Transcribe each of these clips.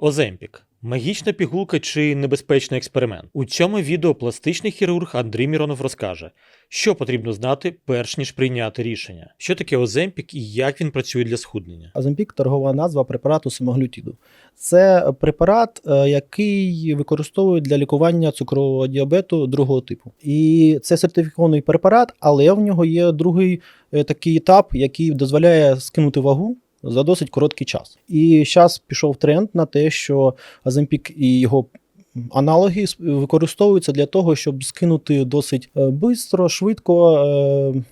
Оземпік. Магічна пігулка чи небезпечний експеримент. У цьому відео пластичний хірург Андрій Міронов розкаже, що потрібно знати, перш ніж прийняти рішення, що таке Оземпік і як він працює для схуднення. Аземпік торгова назва препарату семаглютіду. Це препарат, е, який використовують для лікування цукрового діабету другого типу. І це сертифікований препарат, але в нього є другий е, такий етап, який дозволяє скинути вагу. За досить короткий час. І зараз пішов тренд на те, що Аземпік і його аналоги використовуються для того, щоб скинути досить швидко, швидко е,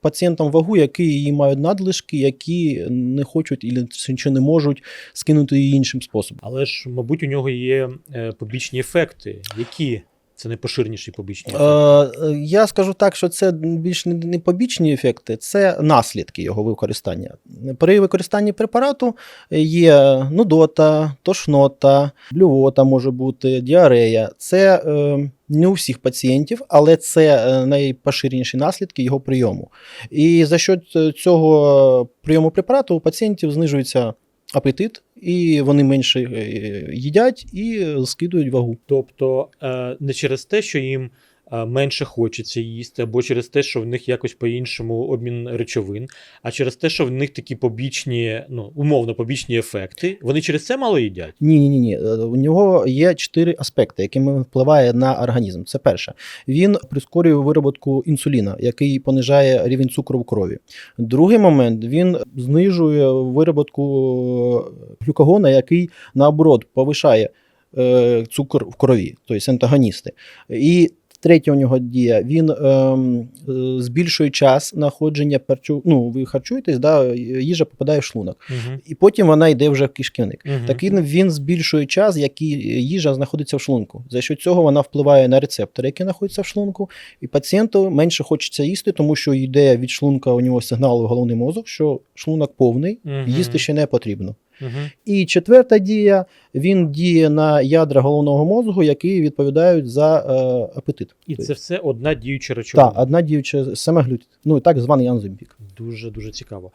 пацієнтам вагу, які її мають надлишки, які не хочуть і чи не можуть скинути її іншим способом. Але ж, мабуть, у нього є е, побічні ефекти. Які це найпоширеніші побічні Е, ефекти? е, я скажу так, що це більш не- не побічні ефекти, це наслідки його використання. При використанні препарату є нудота, тошнота, блювота може бути, діарея. Це е, не у всіх пацієнтів, але це е, найпоширеніші наслідки його прийому. І за що цього прийому препарату у пацієнтів знижується апетит, і вони менше е, їдять і скидують вагу. Тобто е, не через те, що їм е, менше хочеться їсти, або через те, що в них якось по-іншому обмін речовин, а через те, що в них такі побічні, ну умовно побічні ефекти. Вони через це мало їдять. Ні, ні, ні, ні. У нього є чотири аспекти, якими впливає на організм. Це перше, він прискорює вироботку інсуліна, який понижає рівень цукру в крові. Другий момент він знижує вироботку глюкагона, який наоборот повишає е, цукор в крові, тобто антагоністи. І Третя у нього дія, він ем, е, збільшує час знаходження перчу. Ну, ви харчуєтесь, да, їжа попадає в шлунок, Угу. і потім вона йде вже в кишківник. Угу. Так він, він збільшує час, який їжа знаходиться в шлунку. За що цього вона впливає на рецептори, які знаходяться в шлунку, і пацієнту менше хочеться їсти, тому що йде від шлунка у нього сигнал в головний мозок, що шлунок повний, їсти ще не потрібно. Угу. І четверта дія: він діє на ядра головного мозку, які відповідають за е, апетит. І це все одна діюча речовина. Так, одна діюча семаглютид, ну так званий анзимпік. Дуже дуже цікаво.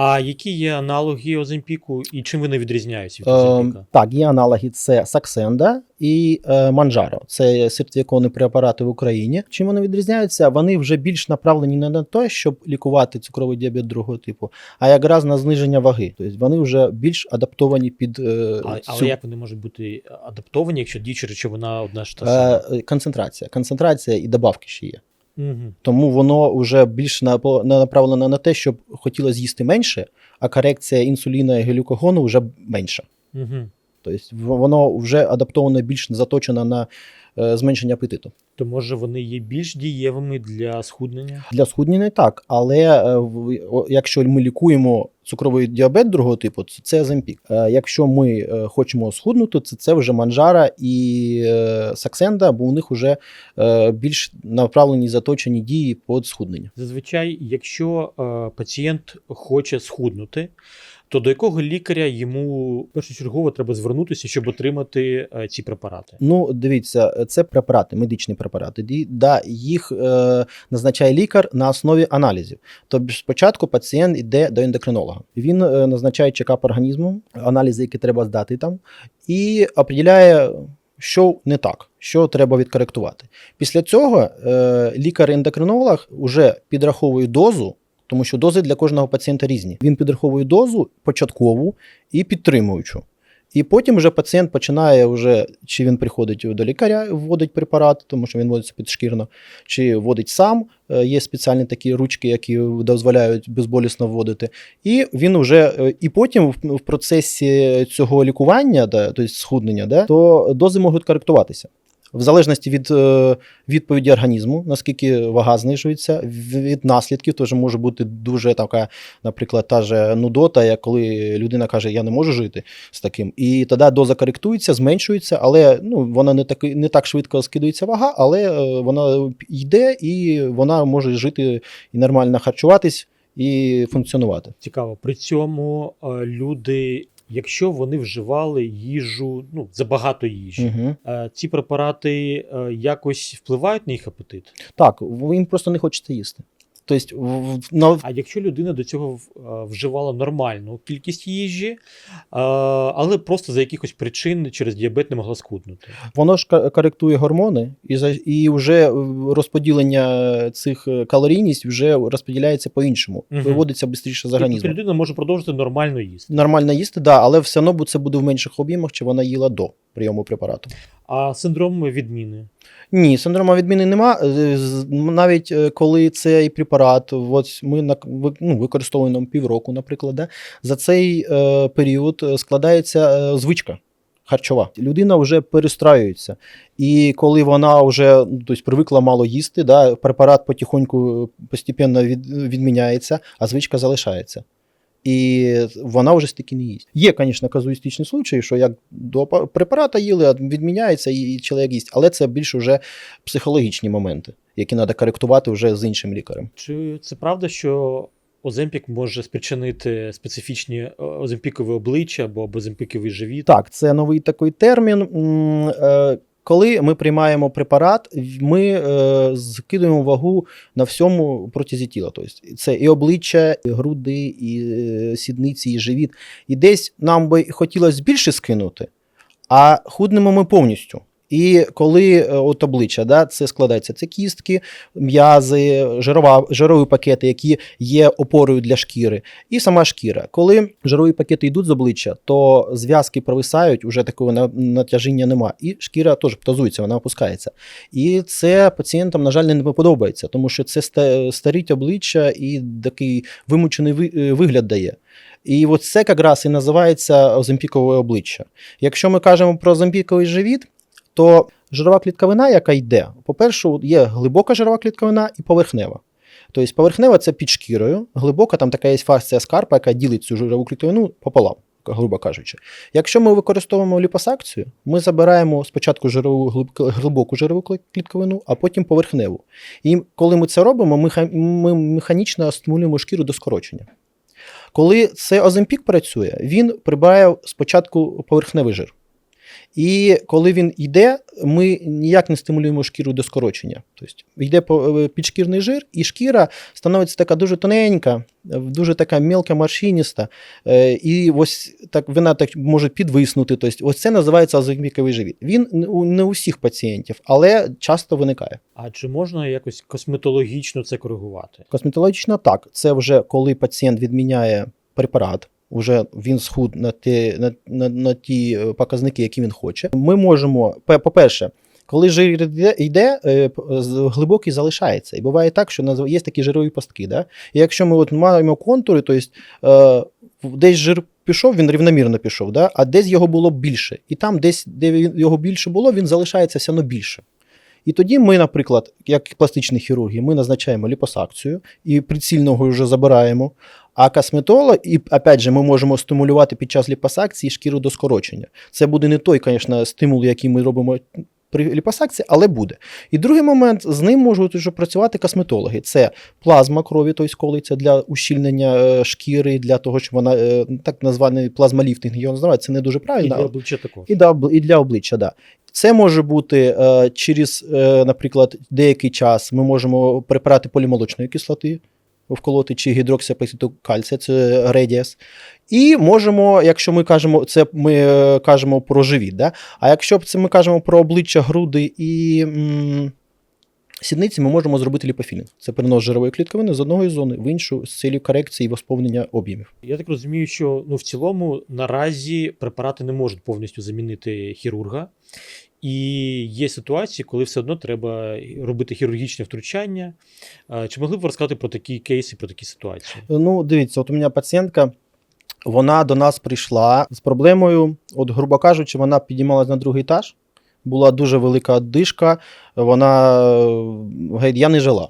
А які є аналоги Оземпіку і чим вони відрізняються від Е, так, є аналоги це Саксенда і е, Манджаро. Це сертифіковані препарати в Україні. Чим вони відрізняються? Вони вже більш направлені не на те, щоб лікувати цукровий діабет другого типу, а якраз на зниження ваги. Тобто вони вже більш адаптовані під е, А, цю але як вони можуть бути адаптовані, якщо діюча речовина одна ж та сама? е, концентрація. Концентрація і добавки ще є. Угу. Тому воно вже більш направлено на те, щоб хотілося з'їсти менше, а корекція інсуліна і глюкогону вже менша. Угу. Тобто воно вже адаптовано більш заточено на е, зменшення апетиту. То може вони є більш дієвими для схуднення? Для схуднення так, але е, якщо ми лікуємо цукровий діабет другого типу, це, це Земпік. Е, Якщо ми хочемо схуднути, це, це вже манжара і саксенда, бо у них вже більш направлені заточені дії під схуднення. Зазвичай, якщо пацієнт хоче схуднути, то до якого лікаря йому першочергово треба звернутися, щоб отримати е, ці препарати? Ну, дивіться, це препарати, медичні препарати. Да, їх е, назначає лікар на основі аналізів. Тобто спочатку пацієнт йде до ендокринолога. Він е, назначає чекап організму, аналізи, які треба здати там, і определяє, що не так, що треба відкоректувати. Після цього е, лікар-ендокринолог вже підраховує дозу. Тому що дози для кожного пацієнта різні. Він підраховує дозу початкову і підтримуючу. І потім вже пацієнт починає вже, чи він приходить до лікаря, вводить препарат, тому що він вводиться підшкірно, чи вводить сам. Е, Є спеціальні такі ручки, які дозволяють безболісно вводити. І він вже е, і потім в, процесі цього лікування, да, тобто схуднення, да, то дози можуть коректуватися. В залежності від е, відповіді організму, наскільки вага знижується, від наслідків теж може бути дуже така, наприклад, та же нудота, як коли людина каже, я не можу жити з таким. І тоді доза коректується, зменшується, але ну, вона не так, не так швидко скидується вага, але е, вона йде і вона може жити і нормально харчуватись і функціонувати. Цікаво. При цьому е, люди, якщо вони вживали їжу, ну забагато їжі, Угу. ці препарати е, якось впливають на їх апетит? Так, їм просто не хочеться їсти. Тобто, в- на, А якщо людина до цього вживала нормальну кількість їжі, але просто за якихось причин через діабет не могла скуднути. воно ж коректує гормони, і, за, і вже е, розподілення цих е, калорійність вже розподіляється по-іншому, Мгм. виводиться швидше з Тобто людина може продовжити нормально їсти. Нормально їсти, да, але все одно це буде в менших об'ємах, чи вона їла до прийому препарату. А синдром відміни. Ні, синдрома відміни нема. Е, Навіть е, коли цей препарат, от ми ну, використовуємо півроку, наприклад, да, за цей е, період складається е, звичка. Харчова. Людина вже перестраюється. І коли вона вже ну, тобто, привикла мало їсти, да, препарат потихоньку е, постепенно від, відміняється, а звичка залишається. І вона вже стільки не їсть. Є, звісно, казуїстичні случаї, що як до препарата їли, а відміняється і, чоловік їсть, але це більше вже психологічні моменти, які треба коректувати вже з іншим лікарем. Чи це правда, що Оземпік може спричинити специфічні е, оземпікові обличчя або оземпіковий живіт? Так, це новий такий термін. Коли ми приймаємо препарат, ми е, скидуємо вагу на всьому протязі тіла. Тобто це і обличчя, і груди, і е, сідниці, і живіт. І десь нам би хотілося більше скинути, а худнемо ми повністю. І коли е, от обличчя, да, це складається це кістки, м'язи, жирова, жирові пакети, які є опорою для шкіри, і сама шкіра. Коли жирові пакети йдуть з обличчя, то зв'язки провисають, уже такого на- натяжіння нема, і шкіра теж птазується, вона опускається. І це пацієнтам, на жаль, не подобається, тому що це ста- старить обличчя і такий вимучений е, вигляд дає. І от це якраз і називається оземпікове обличчя. Якщо ми кажемо про оземпіковий живіт, то жирова клітковина, яка йде, по-перше, є глибока жирова клітковина і поверхнева. Тобто поверхнева це під шкірою, глибока там така є фасція скарпа, яка ділить цю жирову клітковину пополам, грубо кажучи. Якщо ми використовуємо ліпосакцію, ми забираємо спочатку жирову глибоку жирову клітковину, а потім поверхневу. І коли ми це робимо, ми, ми механічно стимулюємо шкіру до скорочення. Коли цей оземпік працює, він прибирає спочатку поверхневий жир. І коли він йде, ми ніяк не стимулюємо шкіру до скорочення. Тобто йде е, підшкірний жир, і шкіра становиться така дуже тоненька, дуже така мелка морщиніста, е, і ось так вона так може підвиснути. Тобто, ось це називається оземпіковий живіт. Він у- не у всіх пацієнтів, але часто виникає. А чи можна якось косметологічно це коригувати? Косметологічно так. Це вже коли пацієнт відміняє препарат. Вже він схуд на ті, на, на, на ті е, показники, які він хоче. Ми можемо, по-перше, коли жир йде, е, глибокий залишається. І буває так, що є такі жирові пастки. Да? І якщо ми от маємо контури, то есть, е, десь жир пішов, він рівномірно пішов, да? а десь його було більше. І там, десь, де його більше було, він залишається все одно більше. І тоді ми, наприклад, як пластичні хірурги, ми назначаємо ліпосакцію і прицільного вже забираємо. А косметолог, і опять же, ми можемо стимулювати під час ліпосакції шкіру до скорочення. Це буде не той, звісно, стимул, який ми робимо при ліпосакції, але буде. І другий момент з ним можуть вже працювати косметологи. Це плазма крові, тобто колиться для ущільнення е, шкіри, для того, щоб вона е, так названий плазмаліфтинг, його називають, це не дуже І правильно. для обличчя також. І, обли- і для обличчя, да. Це може бути е, через, наприклад, деякий час ми можемо препарати полімолочної кислоти вколоти, чи гідроксиапатиту кальція, це редіас. І можемо, якщо ми кажемо, це ми е, кажемо про живіт, да? а якщо це ми кажемо про обличчя, груди і м, сідниці, ми можемо зробити ліпофілінг. Це перенос жирової клітковини з одної зони в іншу з цілею корекції і восповнення об'ємів. Я так розумію, що ну, в цілому наразі препарати не можуть повністю замінити хірурга. І є ситуації, коли все одно треба робити хірургічне втручання. Чи могли б ви розказати про такі кейси, про такі ситуації? Ну, дивіться, от у мене пацієнтка, вона до нас прийшла з проблемою, от, грубо кажучи, вона підіймалась на другий етаж, була дуже велика одишка, вона е, говорить, я не жила.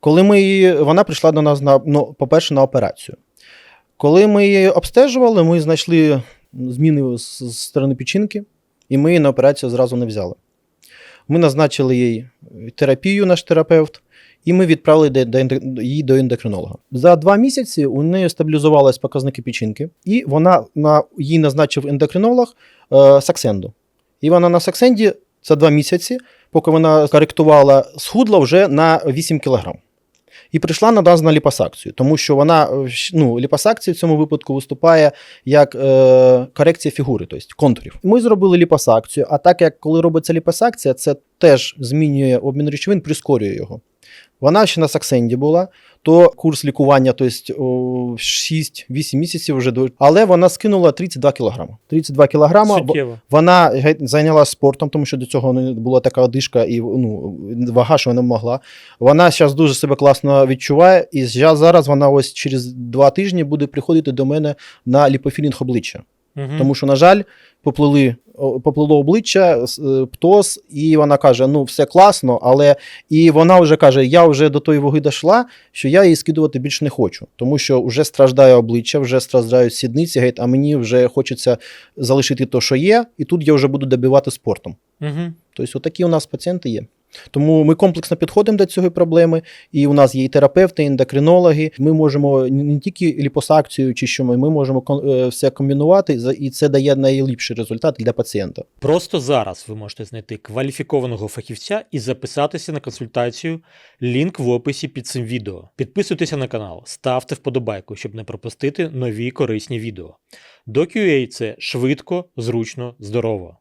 Коли ми її, вона прийшла до нас, на, ну, по-перше, на операцію. Коли ми її обстежували, ми знайшли зміни з, з сторони печінки, і ми її на операцію зразу не взяли. Ми назначили їй терапію, наш терапевт, і ми відправили її до ендокринолога. За два місяці у неї стабілізувалися показники печінки, і вона на їй назначив ендокринолог е, саксенду. І вона на саксенді за два місяці, поки вона коректувала, схудла вже на 8 кг. І прийшла на нас на ліпосакцію, тому що вона е, ну, ліпосакція в цьому випадку виступає як е, корекція фігури, тобто контурів. Ми зробили ліпосакцію, а так як коли робиться ліпосакція, це теж змінює обмін речовин, прискорює його. Вона ще на Саксенді була, то курс лікування, тобто о, 6-8 місяців вже до. Але вона скинула 32 кілограми. 32 кілограма. бо- Суттєво. вона геть зайнялася спортом, тому що до цього не була така одишка і ну, вага, що вона могла. Вона зараз дуже себе класно відчуває, і зараз вона ось через два тижні буде приходити до мене на ліпофілінг обличчя. Мгм. Тому що, на жаль, поплили, поплило обличчя, е, і вона каже: ну, все класно, але і вона вже каже: я вже до тої ваги дійшла, що я її скидувати більше не хочу. Тому що вже страждає обличчя, вже страждають сідниці, геть, а мені вже хочеться залишити те, що є, і тут я вже буду добивати спортом. Угу. Тобто, отакі у нас пацієнти є. Тому ми комплексно підходимо до цієї проблеми, і у нас є і терапевти, і ендокринологи. Ми можемо не тільки ліпосакцію чи що ми, ми можемо е, все комбінувати, і це дає найліпший результат для пацієнта. Просто зараз ви можете знайти кваліфікованого фахівця і записатися на консультацію. Лінк в описі під цим відео. Підписуйтеся на канал, ставте вподобайку, щоб не пропустити нові корисні відео. До це швидко, зручно, здорово.